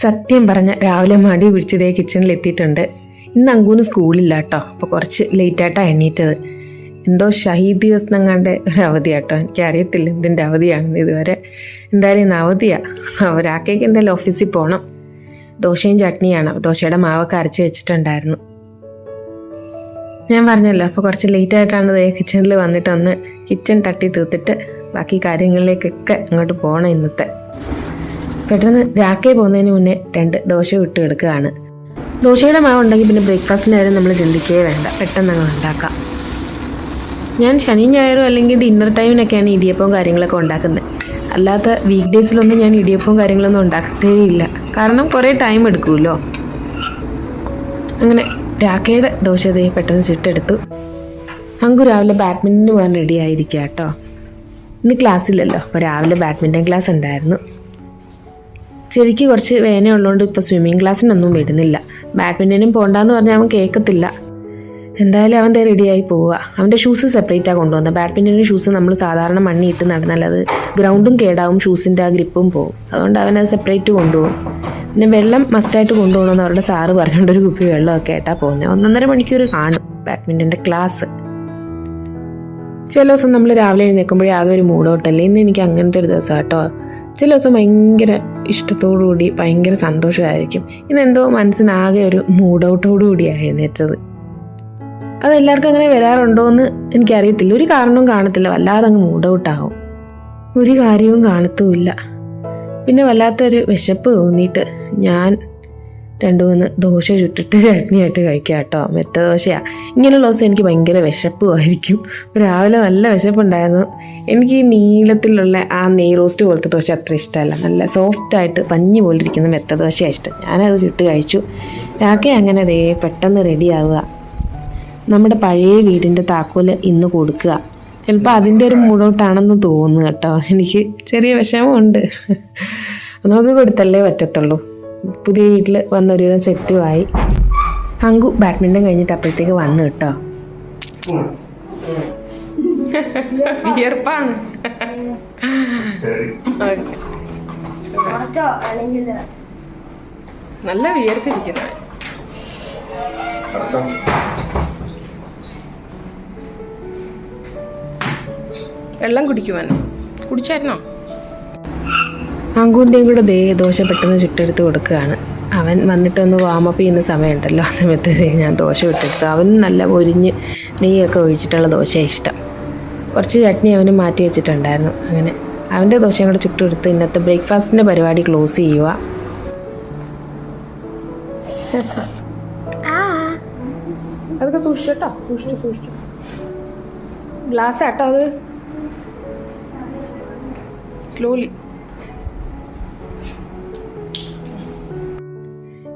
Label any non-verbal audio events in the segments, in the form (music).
സത്യം പറഞ്ഞ രാവിലെ മടി പിടിച്ചതേ കിച്ചണിൽ എത്തിയിട്ടുണ്ട്. ഇന്ന് അങ്കൂന് സ്കൂളില്ല കേട്ടോ അപ്പോൾ കുറച്ച് ലേറ്റായിട്ടാണ് എണ്ണീറ്റത് എന്തോ ഷഹീദ് ദിവസം എങ്ങാണ്ട് ഒരു അവധിയാട്ടോ എനിക്കറിയത്തില്ല എന്തിന്റെ അവധിയാണെന്ന് ഇതുവരെ. എന്തായാലും ഇന്ന് അവധിയാണ് ഒരാക്കേക്ക് എന്തായാലും ഓഫീസിൽ പോകണം ദോശയും ചട്നിയാണ്. ദോശയുടെ മാവൊക്കെ അരച്ച് വെച്ചിട്ടുണ്ടായിരുന്നു. ഞാൻ പറഞ്ഞല്ലോ അപ്പോൾ കുറച്ച് ലേറ്റ് ആയിട്ടാണ് ദേ കിച്ചണിൽ വന്നിട്ട് ഒന്ന് കിച്ചൺ തട്ടി തീർത്തിട്ട് ബാക്കി കാര്യങ്ങളിലേക്കൊക്കെ അങ്ങോട്ട് പോകണം ഇന്നത്തെ. പെട്ടെന്ന് രാക്കേ പോകുന്നതിന് മുന്നേ രണ്ട് ദോശ വിട്ട് എടുക്കുകയാണ്. ദോശയുടെ മാവ് ഉണ്ടെങ്കിൽ പിന്നെ ബ്രേക്ക്ഫാസ്റ്റിന് നേരം നമ്മൾ ചിന്തിക്കേ വേണ്ട. പെട്ടെന്ന് അങ്ങ് ഉണ്ടാക്കാം. ഞാൻ ശനി ഞായറും അല്ലെങ്കിൽ ഡിന്നർ ടൈമിനൊക്കെയാണ് ഇടിയപ്പവും കാര്യങ്ങളൊക്കെ ഉണ്ടാക്കുന്നത്. അല്ലാത്ത വീക്ക് ഡേയ്സിലൊന്നും ഞാൻ ഇടിയപ്പവും കാര്യങ്ങളൊന്നും ഉണ്ടാക്കത്തേ ഇല്ല കാരണം കുറേ ടൈം എടുക്കുമല്ലോ. അങ്ങനെ രാക്കയുടെ ദോശ ദേ പെട്ടെന്ന് ചുട്ടെടുത്തു. അങ്കു രാവിലെ ബാഡ്മിന്റന് പോകാൻ റെഡി ആയിരിക്കുക കേട്ടോ. ഇന്ന് ക്ലാസ്സില്ലല്ലോ അപ്പോൾ രാവിലെ ബാഡ്മിന്റൺ ക്ലാസ് ഉണ്ടായിരുന്നു. ചെവിക്ക് കുറച്ച് വേന ഉള്ളതുകൊണ്ട് ഇപ്പോൾ സ്വിമ്മിങ് ക്ലാസ്സിനൊന്നും വിടുന്നില്ല. ബാഡ്മിന്റനും പോകണ്ടെന്ന് പറഞ്ഞാൽ അവൻ കേൾക്കത്തില്ല എന്തായാലും അവൻ റെഡിയായി പോവുക. അവന്റെ ഷൂസ് സെപ്പറേറ്റാണ് കൊണ്ടുവന്നത്. ബാഡ്മിന്റന്റെ ഷൂസ് നമ്മൾ സാധാരണ മണ്ണി ഇട്ട് നടന്നാൽ അത് ഗ്രൗണ്ടും കേടാവും ഷൂസിന്റെ ആ ഗ്രിപ്പും പോവും. അതുകൊണ്ട് അവൻ അത് സെപ്പറേറ്റ് കൊണ്ടുപോകും. പിന്നെ വെള്ളം മസ്റ്റായിട്ട് കൊണ്ടുപോകണമെന്ന് അവരുടെ സാറ് പറഞ്ഞുകൊണ്ട് ഒരു കുപ്പി വെള്ളമൊക്കെ ആയിട്ടാണ് പോകുന്നത് ഒന്നൊന്നര മണിക്കൂർ കാണും ബാഡ്മിന്റന്റെ ക്ലാസ് ചില ദിവസം നമ്മൾ രാവിലെ എഴുന്നേൽക്കുമ്പോഴേ ആകെ ഒരു മൂടോട്ടല്ലേ ഇന്ന് എനിക്ക് അങ്ങനത്തെ ഒരു ദിവസം കേട്ടോ. ചില ദിവസം ഭയങ്കര ഇഷ്ടത്തോടു കൂടി ഭയങ്കര സന്തോഷമായിരിക്കും. ഇന്നെന്തോ മനസ്സിനാകെ ഒരു മൂഡൗട്ടോടു കൂടിയാണ് എഴുന്നേറ്റത്. അതെല്ലാവർക്കും അങ്ങനെ വരാറുണ്ടോ എന്ന് എനിക്കറിയത്തില്ല. ഒരു കാരണവും കാണത്തില്ല. വല്ലാതെ അങ്ങ് ഔട്ടാകും. ഒരു കാര്യവും കാണത്തുമില്ല. പിന്നെ വല്ലാത്തൊരു വിശപ്പ് തോന്നിയിട്ട് ഞാൻ രണ്ടു മൂന്ന് ദോശ ചുട്ടിട്ട് ചട്നിയായിട്ട് കഴിക്കുക കേട്ടോ. മെത്ത ദോശയാ. ഇങ്ങനെയുള്ള ദിവസം എനിക്ക് ഭയങ്കര വിശപ്പുമായിരിക്കും. രാവിലെ നല്ല വിശപ്പുണ്ടായിരുന്നു. എനിക്ക് ഈ നീളത്തിലുള്ള ആ നെയ് റോസ്റ്റ് പോലത്തെ ദോശ അത്ര ഇഷ്ടമല്ല. നല്ല സോഫ്റ്റായിട്ട് പഞ്ഞി പോലെ ഇരിക്കുന്ന മെത്ത ദോശയാണ് ഇഷ്ടം. ഞാനത് ചുട്ട് കഴിച്ചു. രാക്കെ അങ്ങനെ അതേ പെട്ടെന്ന് റെഡിയാവുക നമ്മുടെ പഴയ വീടിന്റെ താക്കോൽ ഇന്ന് കൊടുക്കുക. ചിലപ്പോൾ അതിന്റെ ഒരു മൂടോട്ടാണെന്ന് തോന്നുന്നു കേട്ടോ. എനിക്ക് ചെറിയ വിഷമമുണ്ട്. നമുക്ക് കൊടുത്തല്ലേ പറ്റത്തുള്ളൂ. പുതിയ വീട്ടിൽ വന്നൊരുവിധം സെറ്റുമായി അങ്കു ബാഡ്മിന്റൺ കഴിഞ്ഞിട്ട് അപ്പോഴത്തേക്ക് വന്നു കേട്ടോ. വിയർപ്പാണ്. നല്ല വിയർത്തിരിക്കുന്ന വെള്ളം കുടിക്കുവാനോ? കുടിച്ചായിരുന്നോ? അങ്കുവിന്റെയും കൂടെ ദേ ദോശ പെട്ടെന്ന് ചുട്ടെടുത്ത് കൊടുക്കുകയാണ്. അവൻ വന്നിട്ടൊന്ന് വാമപ്പ് ചെയ്യുന്ന സമയമുണ്ടല്ലോ. ആ സമയത്ത് ഞാൻ ദോശ വിട്ടെടുത്തു അവൻ നല്ല ഒരിഞ്ഞ് നെയ്യൊക്കെ ഒഴിച്ചിട്ടുള്ള ദോശ ഇഷ്ടം. കുറച്ച് ചട്നി അവന് മാറ്റി വെച്ചിട്ടുണ്ടായിരുന്നു. അങ്ങനെ അവന്റെ ദോശയും കൂടെ ചുട്ടെടുത്ത് ഇന്നത്തെ ബ്രേക്ക്ഫാസ്റ്റിന്റെ പരിപാടി ക്ലോസ് ചെയ്യുക. ആ. സൂക്ഷിച്ചു കേട്ടോ സൂക്ഷിച്ചു സൂക്ഷിച്ചു. ഗ്ലാസ് ആട്ടോ അത്. സ്ലോലി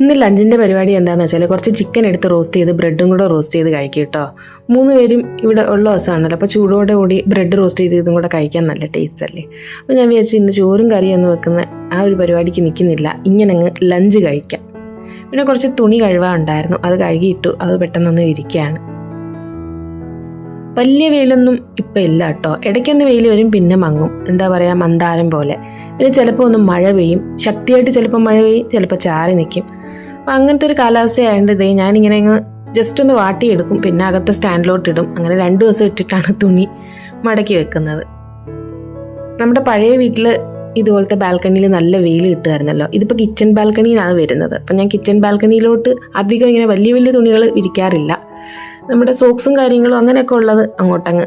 ഇന്ന് ലഞ്ചിന്റെ പരിപാടി എന്താണെന്ന് വെച്ചാൽ കുറച്ച് ചിക്കൻ എടുത്ത് റോസ്റ്റ് ചെയ്ത് ബ്രെഡും കൂടെ റോസ്റ്റ് ചെയ്ത് കഴിക്കും കേട്ടോ മൂന്ന് പേരും ഇവിടെ ഉള്ള ദിവസമാണല്ലോ അപ്പോൾ ചൂടോടെ കൂടി ബ്രെഡ് റോസ്റ്റ് ചെയ്ത് ഇതും കൂടെ കഴിക്കാൻ നല്ല ടേസ്റ്റ് അല്ലേ? അപ്പോൾ ഞാൻ വിചാരിച്ചു ഇന്ന് ചോറും കറിയൊന്നും വെക്കുന്ന ആ ഒരു പരിപാടിക്ക് നിൽക്കുന്നില്ല ഇങ്ങനെ അങ്ങ് ലഞ്ച് കഴിക്കാം. പിന്നെ കുറച്ച് തുണി കഴുകാനുണ്ടായിരുന്നു അത് കഴുകിയിട്ടു അത് പെട്ടെന്നൊന്ന് ഇരിക്കുകയാണ് വലിയ വെയിലൊന്നും ഇപ്പം ഇല്ല കേട്ടോ ഇടയ്ക്കൊന്ന് വെയിൽ വരും പിന്നെ മങ്ങും. എന്താ പറയുക മന്ദാരം പോലെ. പിന്നെ ചിലപ്പോൾ ഒന്ന് മഴ പെയ്യും. ശക്തിയായിട്ട് ചിലപ്പോൾ മഴ പെയ്യും ചിലപ്പോൾ ചാറി നിൽക്കും അപ്പം അങ്ങനത്തെ ഒരു കാലാവസ്ഥയായതുകൊണ്ട് ഇതേ ഞാനിങ്ങനെ അങ്ങ് ജസ്റ്റ് ഒന്ന് വാട്ടിയെടുക്കും. പിന്നെ അകത്ത് സ്റ്റാൻഡിലോട്ട് ഇടും. അങ്ങനെ രണ്ട് ദിവസം ഇട്ടിട്ടാണ് തുണി മടക്കി വെക്കുന്നത്. നമ്മുടെ പഴയ വീട്ടിൽ ഇതുപോലത്തെ ബാൽക്കണിയിൽ നല്ല വെയിൽ കിട്ടുമായിരുന്നല്ലോ. ഇതിപ്പോൾ കിച്ചൺ ബാൽക്കണിയിലാണ് വരുന്നത്. അപ്പം ഞാൻ കിച്ചൺ ബാൽക്കണിയിലോട്ട് അധികം ഇങ്ങനെ വലിയ വലിയ തുണികൾ വിരിക്കാറില്ല. നമ്മുടെ സോക്സും കാര്യങ്ങളും അങ്ങനെയൊക്കെ ഉള്ളത് അങ്ങോട്ടങ്ങ്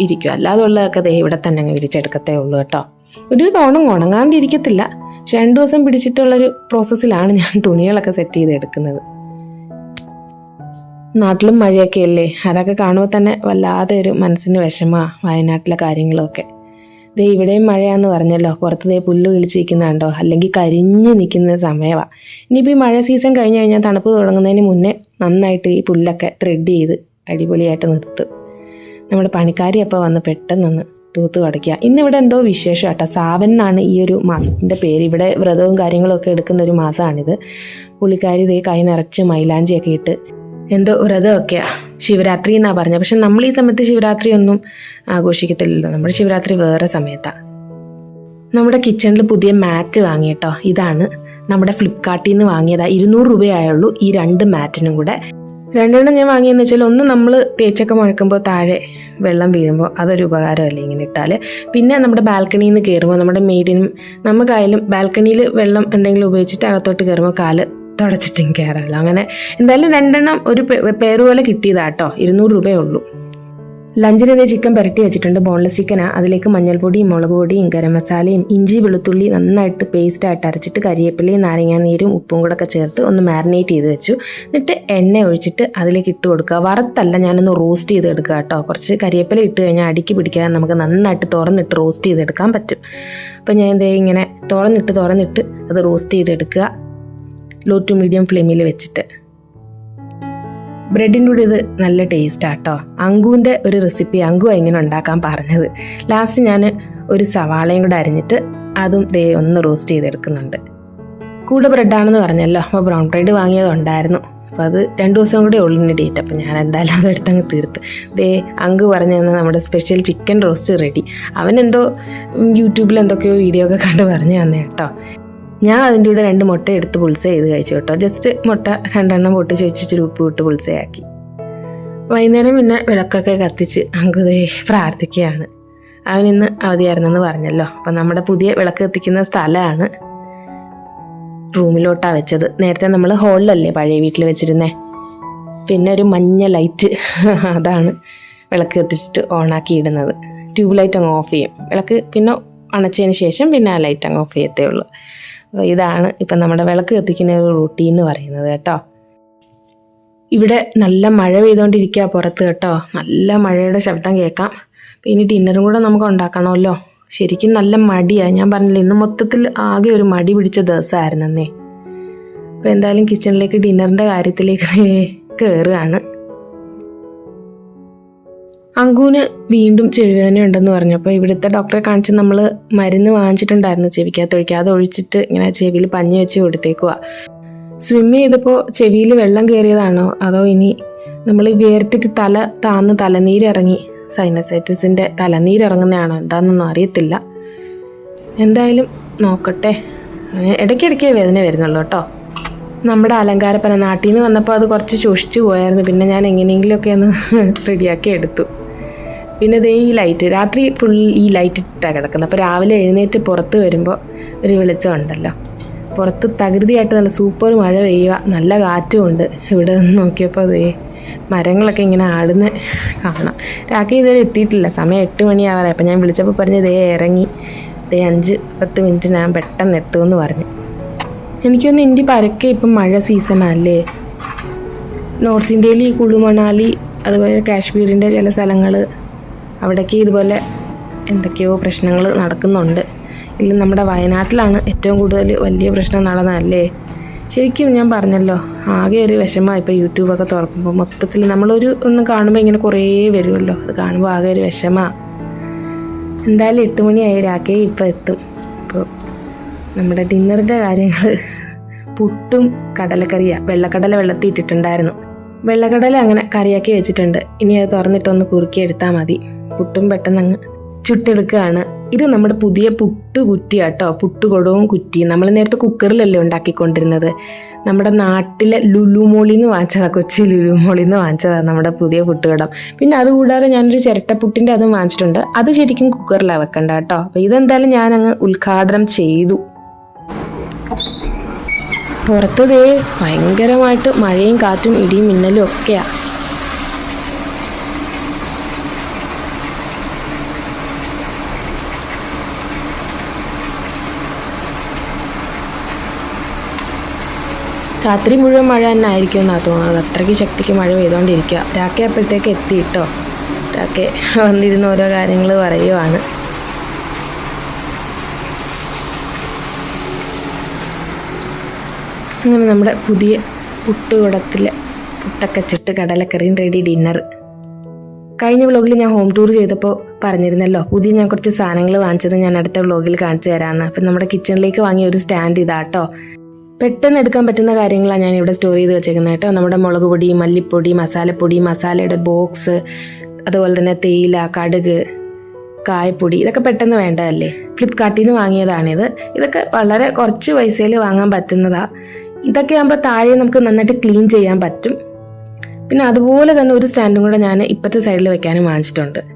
ഇരിക്കും. അല്ലാതെ ഉള്ളതൊക്കെ ദേ ഇവിടെ തന്നെ അങ്ങ് വിരിച്ചെടുക്കത്തേ ഉള്ളൂ കേട്ടോ. ഒരു ഓണം ഉണങ്ങാണ്ടിരിക്കത്തില്ല. പക്ഷെ രണ്ട് ദിവസം പിടിച്ചിട്ടുള്ളൊരു പ്രോസസ്സിലാണ് ഞാൻ തുണികളൊക്കെ സെറ്റ് ചെയ്ത് എടുക്കുന്നത് നാട്ടിലും മഴയൊക്കെ അല്ലേ അതൊക്കെ കാണുമ്പോൾ തന്നെ വല്ലാതെ ഒരു മനസ്സിന് വിഷമമാണ് വയനാട്ടിലെ കാര്യങ്ങളൊക്കെ. ദേ ഇവിടെയും മഴയാന്ന് പറഞ്ഞല്ലോ. പുറത്ത് ദേ പുല്ല് കിളിച്ചിരിക്കുന്നുണ്ടോ? അല്ലെങ്കിൽ കരിഞ്ഞ് നിൽക്കുന്ന സമയമാണ് ഇനിയിപ്പോൾ ഈ മഴ സീസൺ കഴിഞ്ഞ് കഴിഞ്ഞാൽ തണുപ്പ് തുടങ്ങുന്നതിന് മുന്നേ നന്നായിട്ട് ഈ പുല്ലൊക്കെ ത്രെഡ് ചെയ്ത് അടിപൊളിയായിട്ട് നിർത്തും. നമ്മുടെ പണിക്കാരി അപ്പോൾ വന്ന് പെട്ടെന്നൊന്ന് തൂത്ത് കടയ്ക്കുക ഇന്നിവിടെ എന്തോ വിശേഷം കേട്ടോ സാവൻ എന്നാണ് ഈ ഒരു മാസത്തിന്റെ പേര്. ഇവിടെ വ്രതവും കാര്യങ്ങളൊക്കെ എടുക്കുന്ന ഒരു മാസമാണിത്. പുള്ളിക്കാരി ഇതേ കൈ നിറച്ച് മൈലാഞ്ചിയൊക്കെ ഇട്ട് എന്തോ വ്രതമൊക്കെയാണ് ശിവരാത്രി എന്നാണ് പറഞ്ഞത്. പക്ഷെ നമ്മൾ ഈ സമയത്ത് ശിവരാത്രി ഒന്നും ആഘോഷിക്കത്തില്ലല്ലോ. നമ്മുടെ ശിവരാത്രി വേറെ സമയത്താണ് നമ്മുടെ കിച്ചണിൽ പുതിയ മാറ്റ് വാങ്ങി കേട്ടോ. ഇതാണ് നമ്മുടെ ഫ്ലിപ്കാർട്ടിൽ നിന്ന് വാങ്ങിയതാ. ഇരുന്നൂറ് രൂപയായുള്ളൂ ഈ രണ്ട് മാറ്റിനും കൂടെ. രണ്ടെണ്ണം ഞാൻ വാങ്ങിയെന്ന് വെച്ചാൽ ഒന്ന് നമ്മൾ തേച്ചൊക്കെ മുഴക്കുമ്പോൾ താഴെ വെള്ളം വീഴുമ്പോൾ അതൊരു ഉപകാരമല്ലേ ഇങ്ങനെ ഇട്ടാൽ പിന്നെ നമ്മുടെ ബാൽക്കണിയിൽ നിന്ന് കയറുമ്പോൾ നമ്മുടെ മെയ്ഡിനും നമുക്കായാലും ബാൽക്കണിയിൽ വെള്ളം എന്തെങ്കിലും ഉപയോഗിച്ചിട്ട് അകത്തോട്ട് കയറുമ്പോൾ കാൽ തുടച്ചിട്ടും കയറാമല്ലോ അങ്ങനെ എന്തായാലും രണ്ടെണ്ണം ഒരു പേര് പോലെ കിട്ടിയതാട്ടോ. ഇരുന്നൂറ് രൂപയേ ഉള്ളൂ. ലഞ്ചിന് ഇതേ ചിക്കൻ പുരട്ടി വെച്ചിട്ടുണ്ട്. ബോൺലെസ് ചിക്കനാണ് അതിലേക്ക് മഞ്ഞൾപ്പൊടിയും മുളക് പൊടിയും ഗരം മസാലയും ഇഞ്ചി വെളുത്തുള്ളി നന്നായിട്ട് പേസ്റ്റായിട്ട് അരച്ചിട്ട് കരിവേപ്പിലയും നാരങ്ങാനീരും ഉപ്പും കൂടെ ഒക്കെ ചേർത്ത് ഒന്ന് മാരിനേറ്റ് ചെയ്ത് വെച്ചു. എന്നിട്ട് എണ്ണ ഒഴിച്ചിട്ട് അതിലേക്ക് ഇട്ട് കൊടുക്കുക. വറുത്തല്ല ഞാനൊന്ന് റോസ്റ്റ് ചെയ്ത് എടുക്കുക കേട്ടോ. കുറച്ച് കരിയേപ്പില ഇട്ട് കഴിഞ്ഞാൽ അടിക്ക് പിടിക്കാതെ നമുക്ക് നന്നായിട്ട് തുറന്നിട്ട് റോസ്റ്റ് ചെയ്തെടുക്കാൻ പറ്റും. അപ്പോൾ ഞാൻ ഇതേ ഇങ്ങനെ തുറന്നിട്ട് തുറന്നിട്ട് അത് റോസ്റ്റ് ചെയ്തെടുക്കുക ലോ ടു മീഡിയം ഫ്ലെയിമിൽ വെച്ചിട്ട്. ബ്രെഡിന്റെ കൂടെ ഇത് നല്ല ടേസ്റ്റാണ് കേട്ടോ അങ്കുവിന്റെ ഒരു റെസിപ്പി അങ്കു എങ്ങനെ ഉണ്ടാക്കാൻ പറഞ്ഞത്. ലാസ്റ്റ് ഞാൻ ഒരു സവാളയും കൂടെ അരിഞ്ഞിട്ട് അതും ദേ ഒന്ന് റോസ്റ്റ് ചെയ്തെടുക്കുന്നുണ്ട്. കൂടെ ബ്രെഡാണെന്ന് പറഞ്ഞല്ലോ അപ്പോൾ ബ്രൗൺ ബ്രെഡ് വാങ്ങിയതുണ്ടായിരുന്നു. അപ്പോൾ അത് രണ്ട് ദിവസം കൂടെ ഉള്ളിന് ഡേറ്റ് അപ്പോൾ ഞാൻ എന്തായാലും അതെടുത്ത് അങ്ങ് തീർത്ത്. ദേ അങ്ക് പറഞ്ഞു തന്ന നമ്മുടെ സ്പെഷ്യൽ ചിക്കൻ റോസ്റ്റ് റെഡി അവനെന്തോ യൂട്യൂബിൽ എന്തൊക്കെയോ വീഡിയോ ഒക്കെ കണ്ട് പറഞ്ഞു തന്നെ കേട്ടോ. ഞാൻ അതിന്റെ കൂടെ രണ്ട് മുട്ട എടുത്ത് പുൾസ ചെയ്ത് കഴിച്ചു കേട്ടോ. ജസ്റ്റ് മുട്ട രണ്ടെണ്ണം പൊട്ടിച്ച് വെച്ചിട്ട് ഉപ്പ് വിട്ട് പുൾസയാക്കി. വൈകുന്നേരം പിന്നെ വിളക്കൊക്കെ കത്തിച്ച് അങ്കുതേ പ്രാർത്ഥിക്കുകയാണ്. അവൻ ഇന്ന് അവധിയായിരുന്നെന്ന് പറഞ്ഞല്ലോ. അപ്പം നമ്മുടെ പുതിയ വിളക്ക് കത്തിക്കുന്ന സ്ഥലമാണ് റൂമിലോട്ടാണ് വെച്ചത്. നേരത്തെ നമ്മൾ ഹോളിലല്ലേ പഴയ വീട്ടിൽ വെച്ചിരുന്നേ? പിന്നെ ഒരു മഞ്ഞ ലൈറ്റ് അതാണ് വിളക്ക് കത്തിച്ചിട്ട് ഓണാക്കി ഇടുന്നത്. ട്യൂബ് ലൈറ്റ് അങ്ങ് ഓഫ് ചെയ്യും. വിളക്ക് പിന്നെ അണച്ചതിന് ശേഷം പിന്നെ ആ ലൈറ്റ് അങ്ങ് ഓഫ് ചെയ്യത്തേ ഉള്ളൂ. അപ്പോൾ ഇതാണ് ഇപ്പം നമ്മുടെ വിളക്ക് കത്തിക്കുന്ന ഒരു റൂട്ടീൻ എന്ന് പറയുന്നത് കേട്ടോ. ഇവിടെ നല്ല മഴ പെയ്തുകൊണ്ടിരിക്കുക പുറത്ത് കേട്ടോ. നല്ല മഴയുടെ ശബ്ദം കേൾക്കാം. ഇനി ഡിന്നറും കൂടെ നമുക്ക് ഉണ്ടാക്കണമല്ലോ. ശരിക്കും നല്ല മടിയാണ് ഞാൻ പറഞ്ഞില്ല ഇന്ന് മൊത്തത്തിൽ ആകെ ഒരു മടി പിടിച്ച ദിവസമായിരുന്നേ അപ്പോൾ എന്തായാലും കിച്ചണിലേക്ക് ഡിന്നറിന്റെ കാര്യത്തിലേക്ക് കയറുകയാണ്. അങ്കുവിന് വീണ്ടും ചെവിവേദന ഉണ്ടെന്ന് പറഞ്ഞു. അപ്പോൾ ഇവിടുത്തെ ഡോക്ടറെ കാണിച്ച് നമ്മൾ മരുന്ന് വാങ്ങിച്ചിട്ടുണ്ടായിരുന്നു ചെവിക്കകത്ത് ഒഴിക്കുക അത് ഒഴിച്ചിട്ട് ഇങ്ങനെ ചെവിയിൽ പഞ്ഞി വെച്ച് കൊടുത്തേക്കുക സ്വിമ്മ് ചെയ്തപ്പോൾ ചെവിയിൽ വെള്ളം കയറിയതാണോ അതോ ഇനി നമ്മൾ വേർത്തിട്ട് തല താന്ന് തലനീരിറങ്ങി സൈനസൈറ്റിസിന്റെ തലനീരിറങ്ങുന്നതാണോ? എന്താണെന്നൊന്നും അറിയത്തില്ല. എന്തായാലും നോക്കട്ടെ. ഇടയ്ക്കിടയ്ക്കേ വേദന വരുന്നുള്ളൂ കേട്ടോ. നമ്മുടെ അലങ്കാരപ്പന നാട്ടിൽ നിന്ന് വന്നപ്പോൾ അത് കുറച്ച് സൂക്ഷിച്ചു പോയായിരുന്നു. പിന്നെ ഞാൻ എങ്ങനെയെങ്കിലുമൊക്കെ ഒന്ന് (laughs) റെഡിയാക്കി എടുത്തു. പിന്നെ ദേ ഈ ലൈറ്റ് രാത്രി ഫുൾ ഈ ലൈറ്റ് ഇട്ടാണ് കിടക്കുന്നത്. അപ്പോൾ രാവിലെ എഴുന്നേറ്റ് പുറത്ത് വരുമ്പോൾ ഒരു വെളിച്ചം ഉണ്ടല്ലോ. പുറത്ത് തകൃതിയായിട്ട് നല്ല സൂപ്പർ മഴ പെയ്യുക നല്ല കാറ്റും ഉണ്ട്. ഇവിടെ നിന്ന് നോക്കിയപ്പോൾ ദേ മരങ്ങളൊക്കെ ഇങ്ങനെ ആടുന്ന കാണാം. രാത്രി ഇതുവരെ എത്തിയിട്ടില്ല. സമയം എട്ട് മണിയാവാറായി. അപ്പോൾ ഞാൻ വിളിച്ചപ്പോൾ പറഞ്ഞ് ദേ ഇറങ്ങി. ദേ അഞ്ച് പത്ത് ഞാൻ പെട്ടെന്ന് എത്തുമെന്ന് പറഞ്ഞു. എനിക്കൊന്ന് ഇന്ത്യ പരക്കെ ഇപ്പം മഴ സീസണല്ലേ നോർത്ത് ഇന്ത്യയിൽ ഈ കുളു മണാലി അതുപോലെ കാശ്മീരിന്റെ ചില സ്ഥലങ്ങൾ അവിടേക്ക് ഇതുപോലെ എന്തൊക്കെയോ പ്രശ്നങ്ങൾ നടക്കുന്നുണ്ട്. ഇല്ല നമ്മുടെ വയനാട്ടിലാണ് ഏറ്റവും കൂടുതൽ വലിയ പ്രശ്നം നടന്നതല്ലേ? ശരിക്കും ഞാൻ പറഞ്ഞല്ലോ ആകെ ഒരു വിഷമമാണ് ഇപ്പോൾ യൂട്യൂബൊക്കെ തുറക്കുമ്പോൾ. മൊത്തത്തിൽ നമ്മളൊരു ഒന്ന് കാണുമ്പോൾ ഇങ്ങനെ കുറേ വരുമല്ലോ. അത് കാണുമ്പോൾ ആകെ ഒരു വിഷമമാണ് എന്തായാലും എട്ട് മണിയായി രാക്കേ ഇപ്പോൾ എത്തും. ഇപ്പോൾ നമ്മുടെ ഡിന്നറിന്റെ കാര്യങ്ങൾ പുട്ടും കടലക്കറിയാണ് വെള്ളക്കടല വെള്ളത്തിൽ ഇട്ടിട്ടുണ്ടായിരുന്നു വെള്ളക്കടല അങ്ങനെ കറിയാക്കി വെച്ചിട്ടുണ്ട്. ഇനി അത് തുറന്നിട്ടൊന്ന് കുറുക്കി എടുത്താൽ മതി. പുട്ടും പെട്ടെന്ന് അങ്ങ് ചുട്ടെടുക്കുകയാണ്. ഇത് നമ്മുടെ പുതിയ പുട്ട് കുറ്റിയാട്ടോ പുട്ടുകൊടവും കുറ്റി. നമ്മൾ നേരത്തെ കുക്കറിലല്ലേ ഉണ്ടാക്കിക്കൊണ്ടിരുന്നത്. നമ്മുടെ നാട്ടിലെ ലുലുമോളിന്ന് വാങ്ങിച്ചതാണ് കൊച്ചി ലുലുമോളിന്ന് വാങ്ങിച്ചതാണ് നമ്മുടെ പുതിയ പുട്ടുകടം. പിന്നെ അതുകൂടാതെ ഞാനൊരു ചിരട്ടപ്പുട്ടിന്റെ അതും വാങ്ങിച്ചിട്ടുണ്ട്. അത് ശരിക്കും കുക്കറിലാണ് വെക്കണ്ട കേട്ടോ അപ്പോൾ ഇതെന്തായാലും ഞാൻ അങ്ങ് ഉദ്ഘാടനം ചെയ്തു. പുറത്തതേ ഭയങ്കരമായിട്ട് മഴയും കാറ്റും ഇടിയും മിന്നലും ഒക്കെയാ. രാത്രി മുഴുവൻ മഴ തന്നെ ആയിരിക്കും എന്നാണ് തോന്നുന്നത്. അത്രയ്ക്ക് ശക്തിക്ക് മഴ പെയ്തുകൊണ്ടിരിക്കുക രാക്കെ അപ്പോഴത്തേക്ക് എത്തി രാക്കെ വന്നിരുന്ന് ഓരോ കാര്യങ്ങൾ പറയുവാണ്. അങ്ങനെ നമ്മുടെ പുതിയ പുട്ടുകുടത്തിലെ പുട്ടൊക്കെ ചുട്ട് കടലക്കറിയും റെഡി ഡിന്നർ കഴിഞ്ഞ വ്ളോഗിൽ ഞാൻ ഹോം ടൂർ ചെയ്തപ്പോൾ പറഞ്ഞിരുന്നല്ലോ. പുതിയ ഞാൻ കുറച്ച് സാധനങ്ങൾ വാങ്ങിച്ചത് ഞാൻ അടുത്ത വ്ളോഗിൽ കാണിച്ചു തരാമെന്ന് അപ്പം നമ്മുടെ കിച്ചണിലേക്ക് വാങ്ങിയ ഒരു സ്റ്റാൻഡ് ഇതാട്ടോ പെട്ടെന്ന് എടുക്കാൻ പറ്റുന്ന കാര്യങ്ങളാണ് ഞാൻ ഇവിടെ സ്റ്റോർ ചെയ്ത് വെച്ചേക്കുന്നത് കേട്ടോ. നമ്മുടെ മുളക് പൊടി മല്ലിപ്പൊടി മസാലപ്പൊടി മസാലയുടെ ബോക്സ് അതുപോലെ തന്നെ തേയില കടുക് കായപ്പൊടി ഇതൊക്കെ പെട്ടെന്ന് വേണ്ടതല്ലേ? ഫ്ലിപ്കാർട്ടിൽ നിന്ന് വാങ്ങിയതാണിത്. ഇതൊക്കെ വളരെ കുറച്ച് പൈസയിൽ വാങ്ങാൻ പറ്റുന്നതാണ് ഇതൊക്കെ ആകുമ്പോൾ താഴെ നമുക്ക് നന്നായിട്ട് ക്ലീൻ ചെയ്യാൻ പറ്റും. പിന്നെ അതുപോലെ തന്നെ ഒരു സ്റ്റാൻഡും കൂടെ ഞാൻ ഇപ്പോഴത്തെ സൈഡിൽ വെക്കാനും വാങ്ങിച്ചിട്ടുണ്ട്.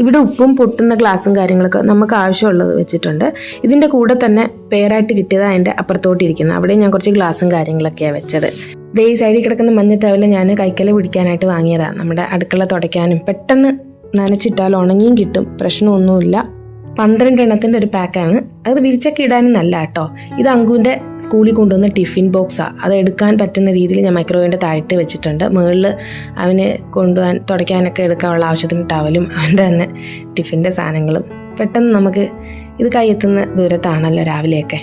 ഇവിടെ ഉപ്പും പൊട്ടുന്ന ഗ്ലാസും കാര്യങ്ങളൊക്കെ നമുക്ക് ആവശ്യമുള്ളത് വെച്ചിട്ടുണ്ട്. ഇതിന്റെ കൂടെ തന്നെ പേരായിട്ട് കിട്ടിയത് അതിന്റെ അപ്പുറത്തോട്ടിരിക്കുന്നത് അവിടെ ഞാൻ കുറച്ച് ഗ്ലാസും കാര്യങ്ങളൊക്കെയാണ് വെച്ചത്. ദേ ഈ സൈഡിൽ കിടക്കുന്ന മഞ്ഞ ടവൽ ഞാൻ കൈക്കല പിടിക്കാനായിട്ട് വാങ്ങിയതാണ് നമ്മുടെ അടുക്കള തുടയ്ക്കാനും പെട്ടെന്ന് നനച്ചിട്ടാൽ ഉണങ്ങിയും കിട്ടും. പ്രശ്നമൊന്നുമില്ല. പന്ത്രണ്ട് എണ്ണത്തിന്റെ ഒരു പാക്കാണ്. അത് വിരിച്ചൊക്കെ ഇടാനും നല്ല കേട്ടോ ഇത് അങ്കുവിന്റെ സ്കൂളിൽ കൊണ്ടുവന്ന ടിഫിൻ ബോക്സാണ് അത് എടുക്കാൻ പറ്റുന്ന രീതിയിൽ ഞാൻ മൈക്രോവേവിന്റെ താഴ്ത്തി വെച്ചിട്ടുണ്ട്. മുകളിൽ അവന് കൊണ്ടുപോകാൻ തുടയ്ക്കാനൊക്കെ എടുക്കാനുള്ള ആവശ്യത്തിന് ടവലും അവന്റെ തന്നെ ടിഫിന്റെ സാധനങ്ങളും. പെട്ടെന്ന് നമുക്ക് ഇത് കൈയെത്തുന്ന ദൂരത്താണല്ലോ രാവിലെയൊക്കെ.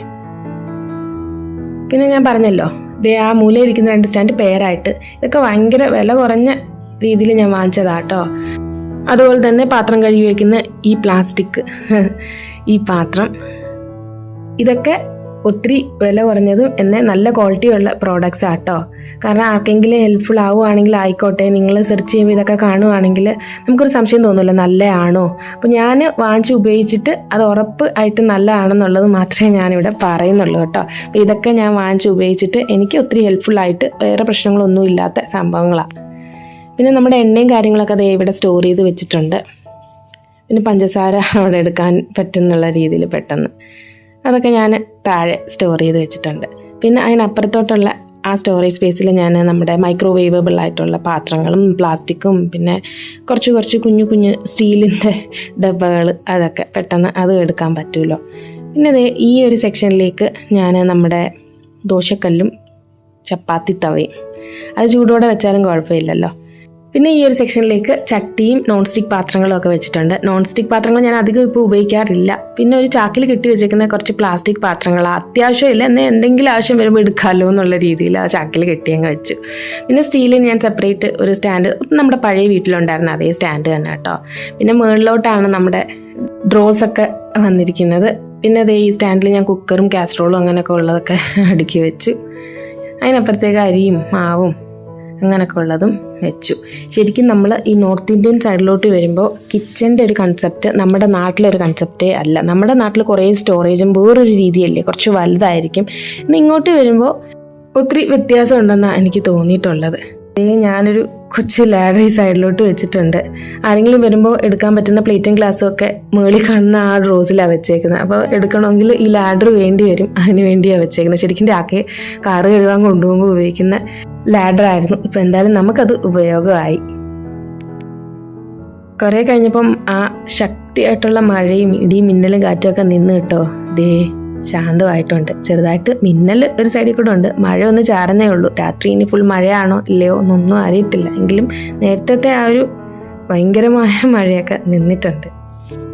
പിന്നെ ഞാൻ പറഞ്ഞല്ലോ ദേ ആ മൂലയിരിക്കുന്ന രണ്ട് സ്റ്റാൻഡ് പേരായിട്ട് ഇതൊക്കെ ഭയങ്കര വില കുറഞ്ഞ രീതിയിൽ ഞാൻ വാങ്ങിച്ചതാട്ടോ. അതുപോലെ തന്നെ പാത്രം കഴുകി വയ്ക്കുന്ന ഈ പ്ലാസ്റ്റിക് ഈ പാത്രം. ഇതൊക്കെ ഒത്തിരി വില കുറഞ്ഞതും എന്നാൽ നല്ല ക്വാളിറ്റിയുള്ള പ്രോഡക്റ്റ്സ് ആട്ടോ. കാരണം ആർക്കെങ്കിലും ഹെൽപ്ഫുൾ ആവുകയാണെങ്കിൽ ആയിക്കോട്ടെ നിങ്ങൾ സെർച്ച് ചെയ്യുമ്പോൾ ഇതൊക്കെ കാണുകയാണെങ്കിൽ നമുക്കൊരു സംശയം തോന്നുമല്ലോ നല്ലതാണോ അപ്പോൾ ഞാൻ വാങ്ങിച്ച് ഉപയോഗിച്ചിട്ട് അത് ഉറപ്പ് ആയിട്ട് നല്ലതാണെന്നുള്ളത് മാത്രമേ ഞാനിവിടെ പറയുന്നുള്ളൂ കേട്ടോ. അപ്പോൾ ഇതൊക്കെ ഞാൻ വാങ്ങിച്ച് ഉപയോഗിച്ചിട്ട് എനിക്ക് ഒത്തിരി ഹെൽപ്ഫുൾ ആയിട്ട് വേറെ പ്രശ്നങ്ങളൊന്നും ഇല്ലാത്ത സംഭവങ്ങളാണ് പിന്നെ നമ്മുടെ എണ്ണയും കാര്യങ്ങളൊക്കെ അതേ ഇവിടെ സ്റ്റോർ ചെയ്ത് വെച്ചിട്ടുണ്ട്. പിന്നെ പഞ്ചസാര അവിടെ എടുക്കാൻ പറ്റുന്നുള്ള രീതിയിൽ പെട്ടെന്ന്. അതൊക്കെ ഞാൻ താഴെ സ്റ്റോർ ചെയ്ത് വെച്ചിട്ടുണ്ട്. പിന്നെ അതിനപ്പുറത്തോട്ടുള്ള ആ സ്റ്റോറേജ് സ്പേസിൽ ഞാൻ നമ്മുടെ മൈക്രോവേവബിൾ ആയിട്ടുള്ള പാത്രങ്ങളും പ്ലാസ്റ്റിക്കും പിന്നെ കുറച്ച് കുറച്ച് കുഞ്ഞു കുഞ്ഞു സ്റ്റീലിന്റെ ഡബ്ബകൾ അതൊക്കെ പെട്ടെന്ന് അത് എടുക്കാൻ പറ്റുമല്ലോ പിന്നെ അതേ ഈ ഒരു സെക്ഷനിലേക്ക് ഞാൻ നമ്മുടെ ദോശക്കല്ലും ചപ്പാത്തി തവയും. അത് ചൂടോടെ വെച്ചാലും കുഴപ്പമില്ലല്ലോ. പിന്നെ ഈ ഒരു സെക്ഷനിലേക്ക് ചട്ടിയും നോൺ സ്റ്റിക്ക് പാത്രങ്ങളും ഒക്കെ വെച്ചിട്ടുണ്ട്. നോൺ സ്റ്റിക്ക് പാത്രങ്ങൾ ഞാൻ അധികം ഇപ്പോൾ ഉപയോഗിക്കാറില്ല. പിന്നെ ഒരു ചാക്കിൽ കെട്ടി വെച്ചേക്കുന്ന കുറച്ച് പ്ലാസ്റ്റിക് പാത്രങ്ങളാണ് അത്യാവശ്യമില്ല എന്നാൽ എന്തെങ്കിലും ആവശ്യം വരുമ്പോൾ എടുക്കാമല്ലോ എന്നുള്ള രീതിയിൽ ആ ചാക്കിൽ കെട്ടി അങ്ങ് വെച്ചു. പിന്നെ സ്റ്റീലിന് ഞാൻ സെപ്പറേറ്റ് ഒരു സ്റ്റാൻഡ് നമ്മുടെ പഴയ വീട്ടിലുണ്ടായിരുന്ന അതേ സ്റ്റാൻഡ് തന്നെ കേട്ടോ. പിന്നെ മുകളിലോട്ടാണ് നമ്മുടെ ഡ്രോസ് ഒക്കെ വന്നിരിക്കുന്നത്. പിന്നെ അതേ ഈ സ്റ്റാൻഡിൽ ഞാൻ കുക്കറും കാസറോളും അങ്ങനെയൊക്കെ ഉള്ളതൊക്കെ (laughs) അടുക്കി വെച്ചു. അതിനപ്പുറത്തേക്ക് അരിയും മാവും അങ്ങനെയൊക്കെ ഉള്ളതും വെച്ചു. ശരിക്കും നമ്മൾ ഈ നോർത്ത് ഇന്ത്യൻ സൈഡിലോട്ട് വരുമ്പോൾ കിച്ചന്റെ ഒരു കൺസെപ്റ്റ് നമ്മുടെ നാട്ടിലൊരു കൺസെപ്റ്റേ അല്ല. നമ്മുടെ നാട്ടിൽ കുറേ സ്റ്റോറേജും വേറൊരു രീതിയല്ലേ കുറച്ച് വലുതായിരിക്കും. ഇന്ന് ഇങ്ങോട്ട് വരുമ്പോൾ ഒത്തിരി വ്യത്യാസം ഉണ്ടെന്നാണ് എനിക്ക് തോന്നിയിട്ടുള്ളത്. ഞാനൊരു കൊച്ചു ലാഡറി സൈഡിലോട്ട് വെച്ചിട്ടുണ്ട്. ആരെങ്കിലും വരുമ്പോൾ എടുക്കാൻ പറ്റുന്ന പ്ലേറ്റും ഗ്ലാസ്സും ഒക്കെ മേളിൽ കാണുന്ന ആ റോസിലാണ് വെച്ചേക്കുന്നത് അപ്പോൾ എടുക്കണമെങ്കിൽ ഈ ലാഡർ വേണ്ടി വരും. അതിന് വേണ്ടിയാണ് വെച്ചേക്കുന്നത് ശരിക്കും രാക്കെ കാറ് കഴുകാൻ കൊണ്ടുപോകുമ്പോൾ ഉപയോഗിക്കുന്ന. ലാഡർ ആയിരുന്നു. ഇപ്പം എന്തായാലും നമുക്കത് ഉപയോഗമായി. കുറേ കഴിഞ്ഞപ്പം ആ ശക്തിയായിട്ടുള്ള മഴയും ഇടിയും മിന്നലും കാറ്റും ഒക്കെ നിന്ന് കേട്ടോ. ദേ ശാന്തമായിട്ടുണ്ട്. ചെറുതായിട്ട് മിന്നൽ ഒരു സൈഡിൽ കൂടെ ഉണ്ട്. മഴ ഒന്ന് ചാരുന്നേ ഉള്ളൂ. രാത്രി ഇനി ഫുൾ മഴയാണോ ഇല്ലയോ എന്നൊന്നും അറിയത്തില്ല. എങ്കിലും നേരത്തെ ആ ഒരു ഭയങ്കരമായ (laughs) മഴയൊക്കെ നിന്നിട്ടുണ്ട്.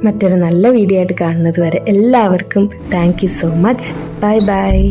മറ്റൊരു നല്ല വീഡിയോ ആയിട്ട് കാണുന്നത് വരെ എല്ലാവർക്കും thank so much bye bye